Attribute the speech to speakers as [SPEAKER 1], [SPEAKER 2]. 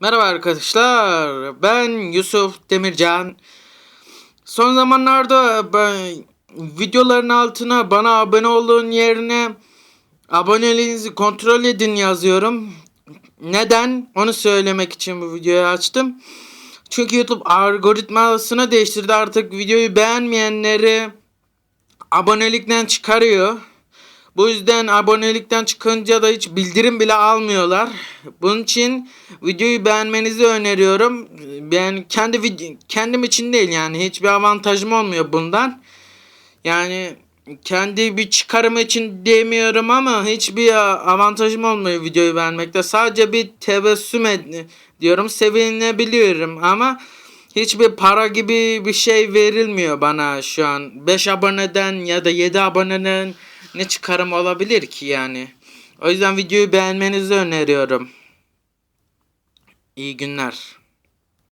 [SPEAKER 1] Merhaba arkadaşlar. Ben Yusuf Demircan. Son zamanlarda ben videoların altına bana abone olun yerine aboneliğinizi kontrol edin yazıyorum. Neden? Onu söylemek için bu videoyu açtım. Çünkü YouTube algoritmasını değiştirdi. Artık videoyu beğenmeyenleri abonelikten çıkarıyor. Bu yüzden abonelikten çıkınca da hiç bildirim bile almıyorlar. Bunun için videoyu beğenmenizi öneriyorum. Ben kendi kendim için değil yani hiçbir avantajım olmuyor bundan. Yani kendi bir çıkarım için demiyorum ama hiçbir avantajım olmuyor videoyu beğenmekte. Sadece bir tebessüm ed- diyorum sevinebiliyorum ama hiçbir para gibi bir şey verilmiyor bana şu an. 5 aboneden ya da 7 aboneden ne çıkarım olabilir ki yani. O yüzden videoyu beğenmenizi öneriyorum. İyi günler.